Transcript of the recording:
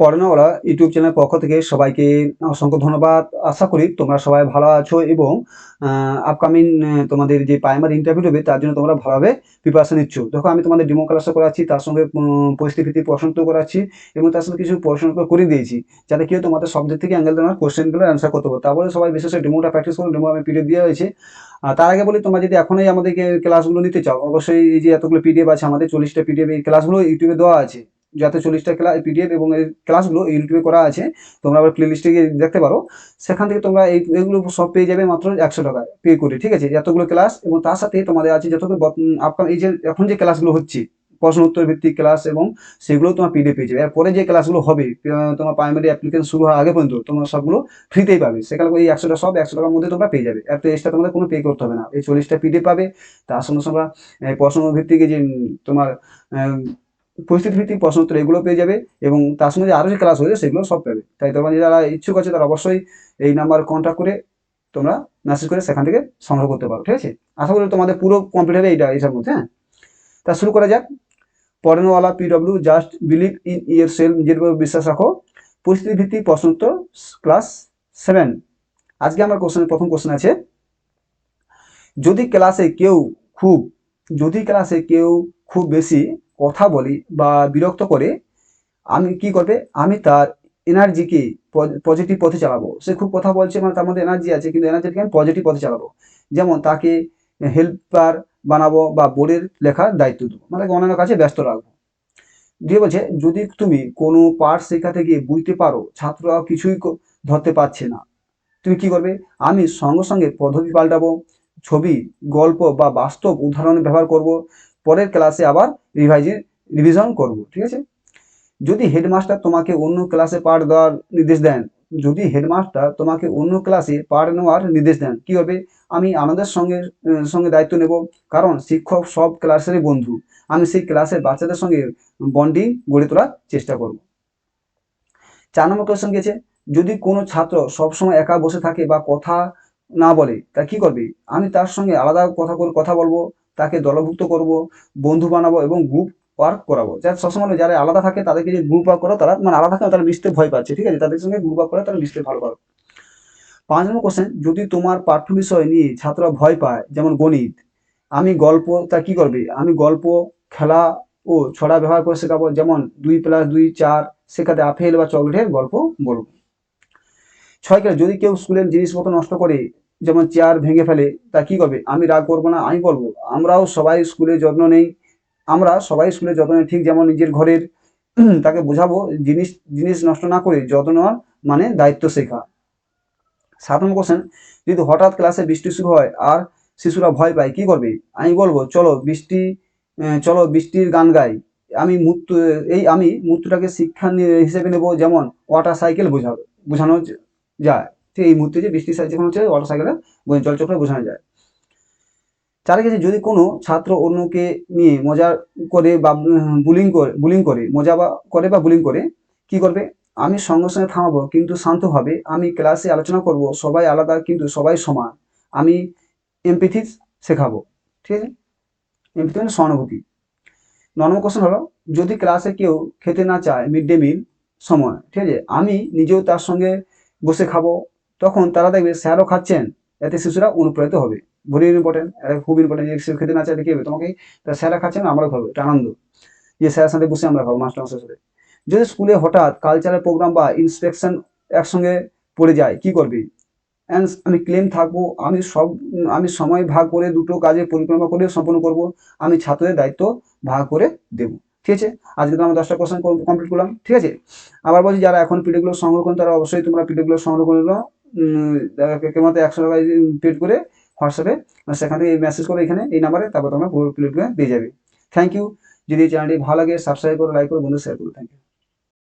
পড়ানোওয়ালা YouTube channel পক্ষ থেকে সবাইকে অসংখ্য ধন্যবাদ। আশা করি তোমরা সবাই ভালো আছো এবং আপকামিং তোমাদের যে প্রাইমারি ইন্টারভিউ হবে তার জন্য তোমরা ভালোভাবে প্রিপারেশন নিচ্ছ। দেখো, আমি তোমাদের ডিমো ক্লাসও করাচ্ছি, তার সঙ্গে পরিস্থিতি প্রশ্ন করাচ্ছি এবং তার সঙ্গে কিছু প্রশ্ন করে দিয়েছি, যাতে কেউ তোমাদের সব দিক থেকে অ্যাঙ্গেল তোমার কোশ্চেনগুলো অ্যান্সার করতে পারো। তারপরে সবাই বিশেষ করে ডিমোটা প্র্যাকটিস করো ডিমো আমি পিডিএফ দেওয়া হয়েছে। আর তার আগে বলি, তোমরা যদি এখনই আমাদেরকে ক্লাসগুলো নিতে চাও, অবশ্যই এই যে এতগুলো পিডিএফ আছে, আমাদের চল্লিশটা পিডিএফ এই ক্লাসগুলো ইউটিউবে দেওয়া আছে। যাতে চল্লিশটা ক্লাস পিডিএফ এবং এই ক্লাসগুলো ইউটিউবে করা আছে, তোমরা আবার প্লে লিস্টে গিয়ে দেখতে পারো। সেখান থেকে তোমরা এই এগুলো সব পেয়ে যাবে মাত্র একশো টাকায় পে করে, ঠিক আছে? এতগুলো ক্লাস এবং তার সাথে তোমাদের আছে যতগুলো আপনার এই যে এখন যে ক্লাসগুলো হচ্ছে, প্রশ্ন উত্তর ভিত্তিক ক্লাস এবং সেগুলো তোমার পিডিএফ পেয়ে যাবে। এরপরে যে ক্লাসগুলো হবে তোমার প্রাইমারি অ্যাপ্লিকেশন শুরু হওয়ার আগে পর্যন্ত, তোমরা সবগুলো ফ্রিতেই পাবে। সেখানে এই একশোটা সব একশো টাকার মধ্যে তোমরা পেয়ে যাবে। এত এক্সট্রা তোমাদের কোনো পে করতে হবে না। এই চল্লিশটা পিডিএফ পাবে, তার সঙ্গে সঙ্গে প্রশ্ন ভিত্তিক যে তোমার পরিস্থিতি ভিত্তিক প্রশ্ন উত্তর এগুলো পেয়ে যাবে এবং তার সঙ্গে আরও যে ক্লাস হয়েছে সেগুলো সব পাবে। তাই তোমরা যারা ইচ্ছুক আছে তারা অবশ্যই এই নাম্বার কন্ট্যাক্ট করে তোমরা মেসেজ করে সেখান থেকে সংগ্রহ করতে পারো, ঠিক আছে? আশা করি তোমাদের পুরো কমপ্লিট হবে এইটা এইটার মধ্যে হ্যাঁ? তা শুরু করা যাক। পড়ানোওয়ালা PW just believe in yourself নিজের উপর বিশ্বাস রাখো। পরিস্থিতি ভিত্তিক প্রশ্ন উত্তর ক্লাস সেভেন আজকে আমার কোশ্চেন প্রথম কোশ্চেন আছে। যদি ক্লাসে কেউ খুব, যদি ক্লাসে কেউ খুব বেশি কথা বলি বা বিরক্ত করে, আমি কি করবে? আমি তার এনার্জিকে পজিটিভ পথে চালাবো। সে খুব কথা বলছে মানে তার মধ্যে এনার্জি আছে, কিন্তু এনার্জিকে আমি পজিটিভ পথে চালাবো। যেমন তাকে হেল্পার বানাবো বা বোর্ডের লেখার দায়িত্ব দেবো। মানে অন্যান্য কাছে ব্যস্ত রাখব। দিয়ে বলছে, যদি তুমি কোনো পাঠ শেখাতে গিয়ে বুঝতে পারো, ছাত্ররা কিছুই ধরতে পারছে না, তুমি কি করবে? আমি সঙ্গে সঙ্গে পদ্ধতি পাল্টাবো, ছবি, গল্প বা বাস্তব উদাহরণ ব্যবহার করব। পরের ক্লাসে আবার রিভাইজি রিভিশন করব, ঠিক আছে? যদি হেডমাস্টার তোমাকে অন্য ক্লাসে পাঠ দেওয়ার নির্দেশ দেন, যদি হেডমাস্টার তোমাকে অন্য ক্লাসে পাঠ নেওয়ার নির্দেশ দেন, কি হবে? আমি আনন্দের সঙ্গে সঙ্গে দায়িত্ব নেব, কারণ শিক্ষক সব ক্লাসেরই বন্ধু। আমি সেই ক্লাসের বাচ্চাদের সঙ্গে বন্ডিং গড়ে তোলার চেষ্টা করব। চার নম্বর কোয়েশ্চেন গেছে, যদি কোনো ছাত্র সবসময় একা বসে থাকে বা কথা না বলে, তা কি করবে? আমি তার সঙ্গে আলাদা কথা করে কথা বলব তাকে দলভুক্ত করব, বন্ধু বানাবো এবং গ্রুপ ওয়ার্ক করাবো। যারা সবসময় যারা আলাদা থাকে তাদেরকে যে গ্রুপ ওয়ার্ক করো তারা মানে আলাদা থাকে তারা মিশতে ভয় পাচ্ছে, ঠিক আছে? তাদের সঙ্গে গ্রুপ ওয়ার্ক করে তারা মিশতে ভালো পারো পাঁচ নম্বর কোশ্চেন যদি তোমার পাঠ্য বিষয় নিয়ে ছাত্ররা ভয় পায়, যেমন গণিত, আমি গল্প, তা কি করবে? আমি গল্প, খেলা ও ছড়া ব্যবহার করে শেখাবো, যেমন দুই প্লাস দুই চার, শেখাতে আপেল বা চকলেটের গল্প বলব। ছয় যদি কেউ স্কুলের জিনিসপত্র নষ্ট করে যেমন চেয়ার ভেঙে ফেলে, তা কি করবে? আমি রাগ করব না, আমি বলব আমরাও সবাই স্কুলে যত্ন নেই। আমরা সবাই স্কুলে যত্ন নেই। ঠিক যেমন নিজের ঘরের তাকে বোঝাবো, জিনিস জিনিস নষ্ট না করে যত্ন মানে দায়িত্ব শেখা। সাত নম্বর কোশ্চেন যদি হঠাৎ ক্লাসে বৃষ্টি শুরু হয় আর শিশুরা ভয় পায়, কি করবে? আমি বলব, চলো বৃষ্টি চলো বৃষ্টির গান গাই। আমি মূর্ত, এই আমি মূর্তটাকে শিক্ষা হিসেবে নেব যেমন ওয়াটার সাইকেল বোঝাবো বোঝানো যায়। ঠিক এই মুহূর্তে যে বৃষ্টির সাইকেল হচ্ছে ওয়াটার সাইকেলে জলচক্রে বোঝানো যায়। চার গেছে যদি কোনো ছাত্র অন্যকে নিয়ে মজা করে বা বুলিং করে বুলিং করে, মজা বা, করে বা বুলিং করে, কি করবে? আমি সঙ্গে সঙ্গে থামাবো, কিন্তু শান্তভাবে আমি ক্লাসে আলোচনা করব, সবাই আলাদা কিন্তু সবাই সমান। আমি এমপিথি শেখাবো, ঠিক আছে? এমপিথি মানে সহানুভূতি। নর্মাল কোশ্চেন হলো, যদি ক্লাসে কেউ খেতে না চায় মিড ডে মিল সময়, ঠিক আছে? আমি নিজেও তার সঙ্গে বসে খাব তখন তারা দেখবে স্যারও খাচ্ছেন, এতে শিশুরা অনুপ্রাণিত হবে। ভেরি ইম্পর্টেন্ট খুব ইম্পর্টেন্ট শিশু খেতে না চাইলে কি হবে? তোমাকে তা স্যাররা খাচ্ছেন, আমরাও খাব, এটা আনন্দ। যে স্যারের সাথে বসে আমরা খাব, মাস্টার মাস্টারের সাথে। যদি স্কুলে হঠাৎ কালচারাল প্রোগ্রাম বা ইন্সপেকশন একসঙ্গে পড়ে যায়, কি করবি? অ্যান্ড আমি ক্লেম থাকব, আমি সব, আমি সময় ভাগ করে দুটো কাজে পরিকল্পনা করে সম্পন্ন করব, আমি ছাত্রদের দায়িত্ব ভাগ করে দেবো। ঠিক আছে? আজকে তো আমরা দশটা কোশ্চেন কমপ্লিট করলাম, ঠিক আছে? আবার বলছি, যারা এখন পিডিগুলো সংগ্রহ করেন তারা অবশ্যই তোমরা পিডিগুলো সংগ্রহ করে। কেমন একশো টাকা পেড করে হোয়াটসঅ্যাপে সেখান থেকে মেসেজ করে এখানে, এই নাম্বারে তারপর তোমরা প্লেটগুলো পেয়ে যাবে। থ্যাংক ইউ যদি চ্যানেলটি ভালো লাগে সাবস্ক্রাইব করো লাইক করো বন্ধু শেয়ার করো। Thank you